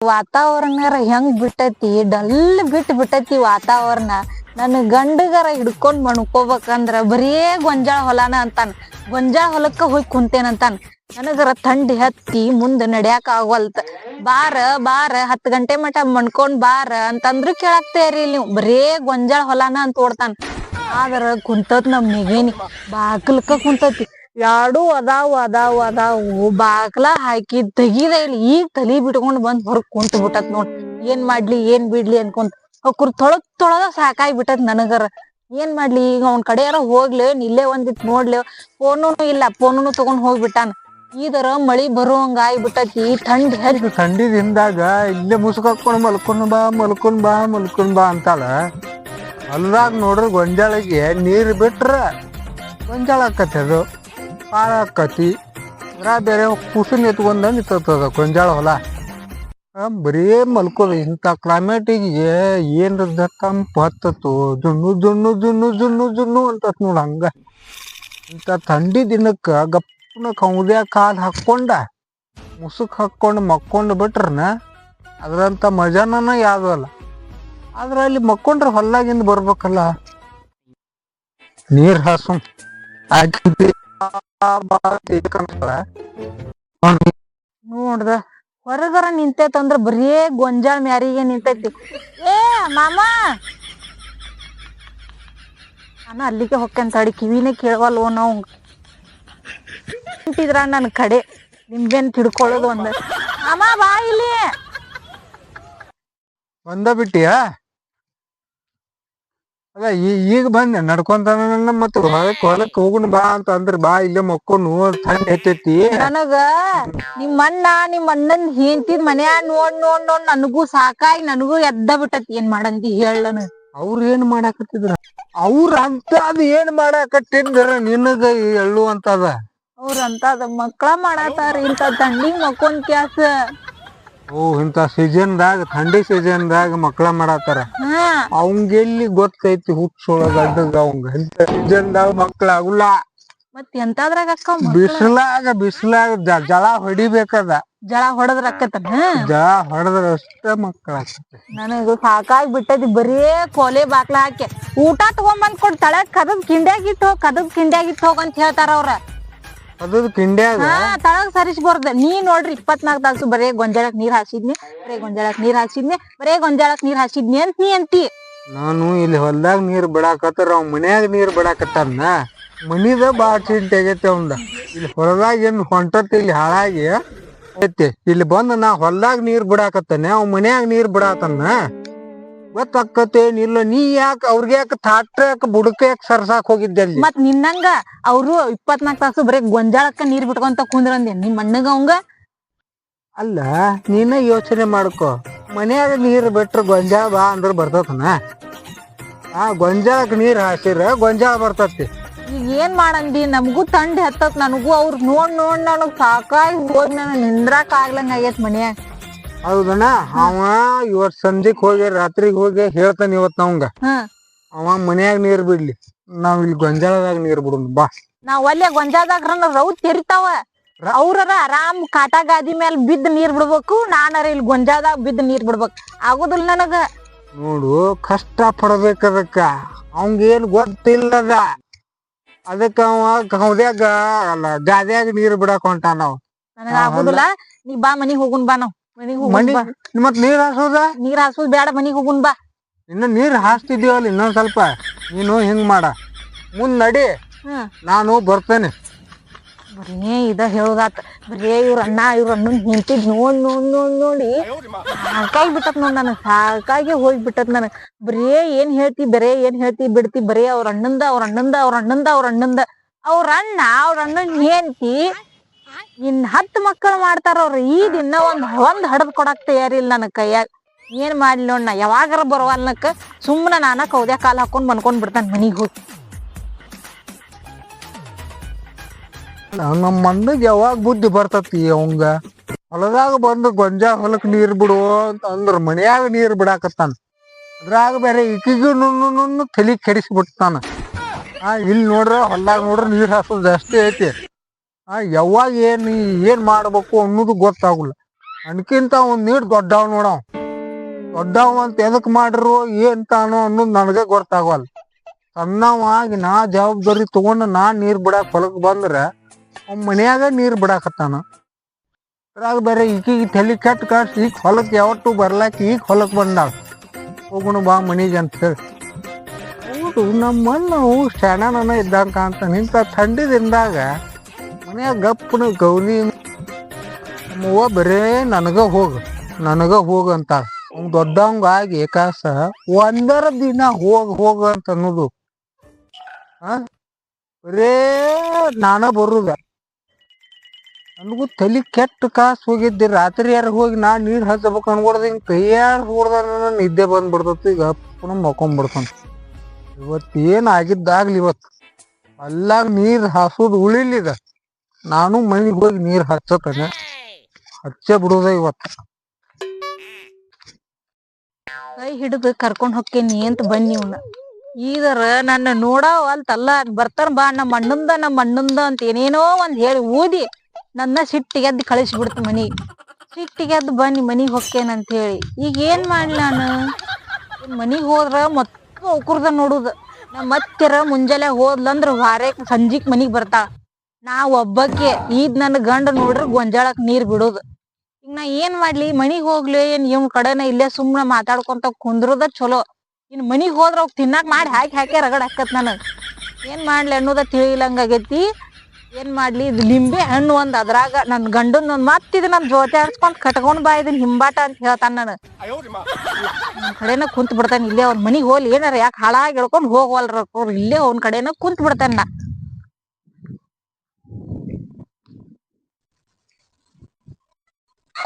ವಾತಾವರಣರ ಹೆಂಗ್ ಬಿಟ್ಟೈತಿ? ಡಲ್ ಬಿಟ್ಟು ಬಿಟ್ಟೈತಿ ವಾತಾವರಣ. ನನ್ನ ಗಂಡಗರ ಹಿಡ್ಕೊಂಡ್ ಮಣ್ಕೋಬೇಕಂದ್ರ ಬರೇ ಗೊಂಜಾಳ ಹೊಲಾನ ಅಂತಾನ. ಗೊಂಜಾಳ ಹೊಲಕ್ಕ ಹೋಗಿ ಕುಂತೇನಂತಾನ ನನಗರ ಥಂಡಿ ಹತ್ತಿ ಮುಂದ್ ನಡ್ಯಾಕ ಆಗವಲ್ತ. ಬಾರ ಬಾರ, ಹತ್ತ್ ಗಂಟೆ ಮಟ ಮಣ್ಕೊಂಡ್ ಬಾರ ಅಂತಂದ್ರು ಕೇಳಾಕ್ತೇರಿ ನೀವು. ಬರೇ ಗೊಂಜಾಳ ಹೊಲಾನ ಅಂತ ಓಡ್ತಾನ. ಆದ್ರ ಕುಂತತ್ ನಮ್ ನೆಗೇನಿ. ಬಾಕಲ್ಕ ಕುಂತತಿ. ಯಾಡು ಅದಾವು ಅದಾವು ಅದಾವು. ಬಾಗ್ಲ ಹಾಕಿ ತೆಗೀದ ಇಲ್ಲಿ. ಈಗ ತಲಿ ಬಿಟ್ಕೊಂಡ್ ಬಂದ್ ಹೊರಗ್ ಕುಂತ ಬಿಟ್ಟತ್ ನೋಡ್. ಏನ್ ಮಾಡ್ಲಿ, ಏನ್ ಬಿಡ್ಲಿ ಅನ್ಕೊಂತ. ಅವ್ಕುರ್ ತೊಳದ್ ತೊಳದ ಸಾಕಾಗಿ ಬಿಟ್ಟತ್ ನನಗರ. ಏನ್ ಮಾಡ್ಲಿ, ಈಗ ಅವ್ನ ಕಡೆಯಾರ ಹೋಗ್ಲಿ ಇಲ್ಲೇ ಒಂದಿತ್ ನೋಡ್ಲಿ. ಫೋನು ಇಲ್ಲ ಫೋನು ತಗೊಂಡ್ ಹೋಗ್ಬಿಟ್ಟಾನ. ಇದರ ಮಳಿ ಬರುವಂಗ ಆಗ್ಬಿಟ್ಟತಿ. ಥಂಡ್ ಹರಿ. ಇದು ಥಂಡಿ ದಿನದಾಗ ಇಲ್ಲೇ ಮುಸುಕ್ ಹಾಕೊಂಡು ಮಲ್ಕೊಂಡ್ ಬಾ ಮಲ್ಕೊಂಡ್ ಬಾ ಮಲ್ಕೊಂಡ್ ಬಾ ಅಂತಾಳ. ಹೊಲ್ದಾಗ ನೋಡ್ರಿ ಗೊಂಜಾಳಿಗೆ ನೀರ್ ಬಿಟ್ರ ಗೊಂಜಾಳ ಆಕತಿ ಅದು. ಪಾಳ ಆಕತಿ ಬೇರೆ ಕುಸುನ್ ಎತ್ಕೊಂಡ್ ನಿಂತದ ಗೊಂಜಾಳ ಹೊಲ. ಬರೀ ಮಲ್ಕೋದು, ಇಂಥ ಕ್ಲೈಮೇಟಿಗೆ ಏನ್ ತಂಪು ಹತ್ತತ್ತು. ಜುಣ್ಣು ಜುಣ್ಣು ಜುಣ್ಣು ಜುಣ್ಣು ಜುಣ್ಣು ಅಂತತ್ ನೋಡ ಹಂಗ. ಇಂಥ ಥಂಡಿ ದಿನಕ್ಕ ಗಪ್ಪನ ಕೌದ್ಯಾಗ ಕಾಲ್ ಹಾಕೊಂಡ ಮುಸುಕ್ ಹಾಕ್ಕೊಂಡು ಮಕ್ಕೊಂಡು ಬಿಟ್ರನ, ಅದ್ರಂತ ಮಜಾನನ ಯಾವುದೂ ಅಲ್ಲ. ಆದ್ರ ಅಲ್ಲಿ ಮಕ್ಕೊಂಡ್ರೆ ಹೊಲ್ಲಾಗಿಂದ ಬರ್ಬೇಕಲ್ಲ. ನೀರು ಹಾಸು. ನೋಡ್ದ. ಹೊರಗರ ನಿಂತೈತಂದ್ರ ಬರೀ ಗೊಂಜಾಳ ಮ್ಯಾರಿಗೆ ನಿಂತೈತಿ. ಏ, ಮಾಮ! ನಾನು ಅಲ್ಲಿಗೆ ಹೊಕ್ಕಂತ ಅಡಿ ಕಿವಿನೇ ಕೇಳವಲ್ವೋ ನಾವು? ನಿಂತಿದ್ರ ನನ್ ಕಡೆ. ನಿಂಬೆನ್ ತಿಡ್ಕೊಳ್ಳೋದು ಒಂದ. ಅಮ್ಮ ಬಾ ಇಲ್ಲಿ. ಬಂದ ಬಿಟ್ಟಿಯಾ? ಅದ ಈಗ ಬಂದೆ ನಡ್ಕೊಂತ ಮತ್ತ ಹೊಲಕ್ ಹೊಲಕ್ ಹೋಗುಣ ಬಾ ಅಂತ ಅಂದ್ರ ಬಾ ಇಲ್ಲೇ ಮಕ್ಕೊಂಡು ಥಂಡ್ ಹೆಚ್ಚೈತಿ ನನಗ ನಿಮ್ ಅಣ್ಣ ನಿಮ್ ಅಣ್ಣನ್ ಹೆಂಡ್ತಿದ್ ಮನ್ಯಾಗ ನೋಡ್ ನೋಡ್ ನೋಡ್ ನನಗೂ ಸಾಕಾಗಿ ನನಗೂ ಎದ್ದ ಬಿಟ್ಟತಿ ಏನ್ ಮಾಡಂತಿ ಹೇಳನ ಅವ್ರ ಏನ್ ಮಾಡಾಕತ್ತಿದ್ರ? ಅವ್ರ ಅಂತ ಅದ್ ಏನ್ ಮಾಡಾಕತ್ತಿದ್ರ? ನಿನಗ ಎಳ್ಳು ಅಂತದ. ಅವ್ರ ಅದ ಮಕ್ಳ ಮಾಡತಾರ ಇಂತ ದಂಡಿಗ್ ಮಕ್ಕೊಂದ್ ಕ್ಯಾಸ ಓ ಸೀಸನ್ ದಾಗ ಥಂಡಿ ಸೀಸನ್ದಾಗ ಮಕ್ಳ ಮಾಡತ್ತಾರ. ಅವಂಗೆಲ್ಲಿ ಅವಂಗ ಎಲ್ಲಿ ಗೊತ್ತೈತಿ ಹುಚ್ಚೊಳಗ ಅಡ್ಡಗ ಅವಂಗ ಇಂತ ಸೀಸನ್ದಾಗ ಮಕ್ಳ ಆಗುಲ್ಲ. ಮತ್ ಎಂತಾದ್ರಾಗ ಅಕ್ಕ ಬಿಸಿಲಾಗ ಬಿಸಿಲಾಗ ಜಳ ಹೊಡಿಬೇಕದ. ಜಳ ಹೊಡದ್ರ ಅಕ್ಕತನ? ಜಳ ಹೊಡೆದ್ರ ಅಷ್ಟ ಮಕ್ಳ ನನಗ ಸಾಕಾಗಿ ಬಿಟ್ಟದಿ ಬರೇ ಕೊಲೆ ಬಾಕ್ಲ ಹಾಕಿ. ಊಟ ತಗೊಂಬಂದ್ ಕೊಡ್ ತಳಗ್ ಕದಬ್ ಕಿಂಡ್ಯಾಗಿಟ್ಟು ಹೋಗ್ ಕದಬ್ ಕಿಂಡ್ಯಾಗಿಟ್ಟು ಹೋಗ್ ಅಂತ ಹೇಳ್ತಾರ ಅವ್ರ. ಅದ್? ಕಿಂಡ್ಯಾಗ ಹಾ ತಳಗ್ ಸರಿಸ್ಬಾರ್ದ ನೀ ನೋಡ್ರಿ ಇಪ್ಪತ್ನಾಲ್ಕು ತಾಸು ಬರೇ ಗೊಂಜಾಳಕ್ ನೀರ್ ಹಾಸಿದ್ನಿ ಬರೇ ಗೊಂಜಾಳಕ್ ನೀರ್ ಹಾಸಿದ್ನಿ ಬರೇ ಗೊಂಜಾಳಕ್ ನೀರ್ ಹಾಸಿದ್ನಿ ಅಂತ ನೀ ಅಂತಿ. ನಾನು ಇಲ್ಲಿ ಹೊಲ್ದಾಗ ನೀರ್ ಬಿಡಾಕತ್ತಾರ ಅವ್ ಮನ್ಯಾಗ ನೀರ್ ಬಿಡಾಕತ್ತಾನ ಮನಿದ ಬಾಳ ಚಿಂತೆ ಆಗೈತೆ ಅವಂದ. ಇಲ್ಲಿ ಹೊಲದಾಗ ಏನ್ ಹೊಂಟತ್ ಇಲ್ಲಿ ಹಾಳಾಗಿ? ಐತಿ. ಇಲ್ಲಿ ಬಂದ್ ನಾ ಹೊಲ್ದಾಗ ನೀರ್ ಬಿಡಾಕತ್ತಾನೆ ಅವ್ ಮನ್ಯಾಗ ನೀರ್ ಬಿಡಾತನ ಗೊತ್ತಾಕತ್ತೇನಿಲ್ಲ ನೀ ಯಾಕ ಅವ್ರಿಗೆ ಯಾಕ ತಾಟ ಯಾಕ ಬುಡಕ ಯಾಕ ಸರ್ಸಾಕ್ ಹೋಗಿದ್ದೆ ಅಲ್ಲಿ? ಮತ್ ನಿನ್ನಂಗ ಅವ್ರು ಇಪ್ಪತ್ನಾಲ್ಕು ತಾಸು ಬರೀ ಗೊಂಜಾಳಕ್ಕ ನೀರ್ ಬಿಟ್ಕೊಂತ ಕುಂದ್ರಂದೆ. ನಿಮ್ ಮಣ್ಣಗ ಅವಂಗ? ಅಲ್ಲ ನೀನ ಯೋಚನೆ ಮಾಡ್ಕೋ. ಮನ್ಯಾಗ ನೀರ್ ಬಿಟ್ರ ಗೊಂಜಾಳ ಬಾ ಅಂದ್ರ ಬರ್ತತನ? ಆ ಗೊಂಜಾಳಕ್ ನೀರ್ ಹಾಸಿರ ಗೊಂಜಾಳ ಬರ್ತತಿ. ಈಗ ಏನ್ ಮಾಡಂದಿ? ನಮಗೂ ತಂಡ ಹತ್ತತ್ ನನಗೂ. ಅವ್ರ ನೋಡ್ ನೋಡ್ ನನಗ್ ಸಾಕಾಗಿ ಹೋದ್ ನನ್ ನಿಂದ್ರಾಕ್ ಆಗ್ಲಂಗ ಆಗೈತ್ ಮನ್ಯಾಗ. ಹೌದಣ್ಣ? ಅವ ಇವತ್ ಸಂಜೆಕ್ ಹೋಗಿ ರಾತ್ರಿಗ್ ಹೋಗಿ ಹೇಳ್ತಾನ ಇವತ್ ನವಂಗ ಅವ ಮನ್ಯಾಗ ನೀರ್ ಬಿಡ್ಲಿ. ನಾವ್ ಇಲ್ಲಿ ಗೊಂಜಾಳದಾಗ ನೀರ್ ಬಿಡೋಣ ಬಾ. ನಾವ್ ಅಲ್ಲೇ ಗೊಂಜಾಳದಾಗ ರೌ ತೆರಿತಾವ ಅವ್ರರ ಆರಾಮ್ ಕಾಟಾ ಗಾದಿ ಮೇಲೆ ಬಿದ್ದ ನೀರ್ ಬಿಡ್ಬೇಕು ನಾನರ ಇಲ್ಲಿ ಗೊಂಜಾಳದಾಗ ಬಿದ್ದ ನೀರ್ ಬಿಡ್ಬೇಕು. ಆಗೋದಿಲ್ಲ ನನಗ. ನೋಡು ಕಷ್ಟ ಪಡ್ಬೇಕದಕ್ಕ ಅದಕ್ಕ. ಅವಂಗೇನ್ ಗೊತ್ತಿಲ್ಲದ. ಅದಕ್ಕ ಅವ ಕೌದ್ಯಾಗ ಅಲ್ಲ ಗಾದ್ಯಾಗ ನೀರ್ ಬಿಡಾಕ್ ಹೊಂಟಾನ ನಾವ್ ನನಗ ಆಗುದಿಲ್ಲ. ನೀ ಬಾ ಮನಿಗ್ ಹೋಗುನ್ ಬಾ ನಾವ್. ಮನಿಗ್ ಮನಿ ಬಾ. ಮತ್ ನೀರ್ ಹಾಸೋದ ನೀರ್ ಹಾಸೋದ್ ಬೇಡ ಮನಿಗ್ ಹೋಗುನ್ ಬಾ. ಇನ್ನ ನೀರ್ ಹಾಸ್ತಿದೀವಲ್ಲ ಇನ್ನೊಂದ್ ಸ್ವಲ್ಪ. ನೀನು ಹಿಂಗ್ ಮಾಡ. ಮುಂದ್ ನಡಿ. ಹ್ಮ್. ನಾನು ಬರ್ತೇನೆ. ಬರೀ ಇದ ಹೇಳುದಾತ. ಬರೀ ಇವ್ರ ಅಣ್ಣ ಇವ್ರ ಅಣ್ಣನ್ ನಿಂತಿದ್ ನೋಡ್ ನೋಡ್ ನೋಡ್ ನೋಡಿ ಸಾಕಾಗಿ ಬಿಟ್ಟತ್ ನೋಡ್ ನನಗ್ ಸಾಕಾಗಿ ಹೋಗಿ ಬಿಟ್ಟತ್ ನನಗ್. ಬರೇ ಏನ್ ಹೇಳ್ತಿ ಬರೇ ಏನ್ ಹೇಳ್ತಿ ಬಿಡ್ತಿ ಬರೇ ಅವ್ರ ಅಣ್ಣಂದ ಅವ್ರ ಅಣ್ಣಂದ ಅವ್ರ ಅಣ್ಣಂದ ಅವ್ರ ಅಣ್ಣಂದ. ಅವ್ರ ಅಣ್ಣ ಅವ್ರ ಅಣ್ಣನ್ ಹೆಂಡ್ತಿ ಇನ್ ಹತ್ತು ಮಕ್ಕಳು ಮಾಡ್ತಾರ ಈ ದಿನ ಒಂದ್ ಒಂದ್ ಹಡದ್ ಕೊಡಕ್ ತಯಾರಿಲ್ಲ ನನ್ನ ಕೈಯಾಗ. ಏನ್ ಮಾಡ್ಲಿ ನೋಡ್ ನಾ, ಯಾವಾಗಾರ ಬರವಲ್ನಕ್ಕ ಸುಮ್ಮನ ನಾನ ಕೌದ್ಯಾ ಕಾಲ್ ಹಾಕೊಂಡ್ ಮನ್ಕೊಂಡ್ ಬಿಡ್ತಾನ ಮನಿಗ್ ಹೋಗಿ. ನಮ್ಮ ಮಣ್ಣಗ್ ಯಾವಾಗ ಬುದ್ಧಿ ಬರ್ತತಿ ಅವಂಗ? ಹೊಲದಾಗ ಬಂದು ಗೊಂಜಾ ಹೊಲಕ್ ನೀರ್ ಬಿಡು ಅಂತ ಅಂದ್ರ ಮನ್ಯಾಗ ನೀರ್ ಬಿಡಾಕತ್ತಾನ. ಅದ್ರಾಗ ಬೇರೆ ಇಕಿಗೂ ನುಣ್ಣು ತಲಿ ಕೆಡಿಸಿ ಬಿಡ್ತಾನ ಆ ಇಲ್ಲಿ ನೋಡ್ರ, ಹೊಲ್ದಾಗ ನೋಡ್ರ ನೀರ್ ಹಾಸೋದು ಜಾಸ್ತಿ ಐತಿ. ಆ ಯಾವಾಗ ಏನು ಏನು ಮಾಡಬೇಕು ಅನ್ನೋದು ಗೊತ್ತಾಗಲ್ಲ. ಅನ್ಕಿಂತ ಒಂದು ನೀರ್ ದೊಡ್ಡವ್ ನೋಡವ್ ದೊಡ್ಡವ ಅಂತ ಎದಕ್ ಮಾಡ್ರು ಏನ್ ತಾನೋ ಅನ್ನೋದು ನನಗೆ ಗೊತ್ತಾಗಲ್ಲ ಸಣ್ಣವಾಗಿ ನಾ ಜವಾಬ್ದಾರಿ ತಗೊಂಡು ನಾ ನೀರ್ ಬಿಡಾಕ್ ಹೊಲಕ್ ಬಂದ್ರೆ ಅವ್ನ ಮನ್ಯಾಗ ನೀರ್ ಬಿಡಾಕತ್ತಾನ. ಅದ್ರಾಗ ಬೇರೆ ಈಕಿಗೆ ತಲೆ ಕೆಟ್ಟ ಕಾಸ್ ಈಗ ಹೊಲಕ್ಕೆ ಯಾವತ್ತು ಬರ್ಲಾಕ ಈಗ ಹೊಲಕ್ಕೆ ಬಂದಾಳ. ಹೋಗೋಣ ಬಾ ಮನಿಗೆ ಅಂತ ಹೇಳಿ. ಹೌದು ನಮ್ಮ ನಾವು ಶಾಣನ ಇದ್ದಂಗೆ ಕಾಣ್ತಾನೆ ಇಂಥ ಥಂಡಿ ದಿನದಾಗ ಮನ್ಯಾಗ ಗಪ್ಪನ ಗೌರಿ ನಮ್ಮವ್ವ ಬರೇ ನನಗ ಹೋಗ ನನಗ ಹೋಗ ಅಂತ ಅವ್ನು ದೊಡ್ಡವಂಗ ಕಾಸ ಒಂದರ ದಿನ ಹೋಗ ಹೋಗ ಅಂತ ಅನ್ನೋದು. ಬರೇ ನಾನ ಬರುದ. ನನಗೂ ತಲಿ ಕೆಟ್ಟ ಕಾಸು ಹೋಗಿದ್ದೆ. ರಾತ್ರಿ ಯಾರು ಹೋಗಿ ನಾ ನೀರು ಹಚ್ಚಬೇಕು ಅನ್ಕೊಡ್ದ ಹಿಂಗೆ ಕೈಯಾರ ಹೊಡ್ದ ನಿದ್ದೆ ಬಂದ್ಬಿಡ್ತೈತಿ. ಈಗ ಅಪ್ಪನ ಮಕ್ಕೊಂಡ್ಬಿಡ್ತಾನ ಇವತ್ತು ಏನು ಆಗಿದ್ದಾಗ್ಲಿ ಇವತ್ತು. ಅಲ್ಲಾಗ ನೀರು ಹಾಸೋದು ಉಳಿಲಿದ. ನಾನು ಮನೆಗೆ ಹೋಗಿ ನೀರ್ ಹಚ್ಚತಾನೆ ಹಚ್ಚ ಬಿಡುದ ಇವತ್ತು. ಕೈ ಹಿಡಿದು ಕರ್ಕೊಂಡ್ ಹೋಕ್ಕೇನಿ ಅಂತ ಬನ್ನಿ ಇವನ. ಈದರ ನನ್ನ ನೋಡಾವ ಅಂತಲ್ಲ ಬರ್ತಾರ ಬಾ ನಮ್ಮ ಅಣ್ಣಂದ ನಮ್ಮ ಅಣ್ಣಂದ ಅಂತ ಏನೇನೋ ಒಂದ್ ಹೇಳಿ ಊದಿ ನನ್ನ ಸಿಟ್ಟಿಗೆದ್ದು ಕಳಿಸ್ಬಿಡ್ತು ಸಿಟ್ಟಿಗೆ ಸಿಟ್ಟಿಗೆದ್ದು ಬನ್ನಿ ಮನಿಗ್ ಹೊಕ್ಕೇನ ಅಂತ ಹೇಳಿ. ಈಗ ಏನ್ ಮಾಡ್ಲಿ ನಾನು? ಮನಿಗ್ ಹೋದ್ರ ಮತ್ತ ಉಕುರ್ದ ನೋಡುದ. ನಮ್ಮ ಮತ್ತೆರ ಮುಂಜಾನೆ ಹೋದ್ಲಂದ್ರ ವಾರಕ್ಕೆ ಸಂಜಿಕ್ ಮನಿಗ್ ಬರ್ತಾಳ. ನಾ ಒಬ್ಬಕ್ಕೆ ಈದ್ ನನ್ ಗಂಡ ನೋಡ್ರಿ ಗೊಂಜಾಳಕ್ ನೀರ್ ಬಿಡೋದು. ಈಗ ನಾ ಏನ್ ಮಾಡ್ಲಿ? ಮನಿಗ್ ಹೋಗ್ಲಿ, ಏನ್ ಇವ್ ಕಡೆನ ಇಲ್ಲೇ ಸುಮ್ನ ಮಾತಾಡ್ಕೊಂತ ಕುಂದ್ರದ ಚಲೋ ಇನ್ ಮನಿಗ್ ಹೋದ್ರ ಅವ್ ತಿನ್ನಾಕ್ ಮಾಡಿ ಹಾಕಿ ಹಾಕಿ ರಗಡ್ ಹಾಕತ್ ನನಗ್. ಏನ್ ಮಾಡ್ಲಿ ಅನ್ನೋದ ತಿಳಿಲಂಗಾಗೈತಿ ಏನ್ ಮಾಡ್ಲಿ? ಇದು ಲಿಂಬೆ ಹಣ್ಣು ಒಂದ್ ಅದ್ರಾಗ ನನ್ ಗಂಡನ್ ಒಂದ್ ಮತ್ತಿದ್ ನನ್ ಜೋತೆ ಆಡ್ಸ್ಕೊಂಡ್ ಕಟ್ಕೊಂಡ್ ಬಾ ಇದನ್ ಹಿಂಬಾಟ ಅಂತ ಹೇಳ್ತಾನ ನಾನು ನನ್ ಕಡೆನ ಕುಂತ್ ಬಿಡ್ತಾನ, ಇಲ್ಲೇ ಅವ್ನ ಮನಿಗ್ ಹೋಗ್ಲಿ. ಏನಾರ ಯಾಕೆ ಹಾಳಾಗಿ ಹೇಳ್ಕೊಂಡ್ ಹೋಗ್ವಲ್ರ ಇಲ್ಲೇ ಅವ್ನ ಕಡೆನ ಕುಂತ್ ಬಿಡ್ತಾನ ನಾ.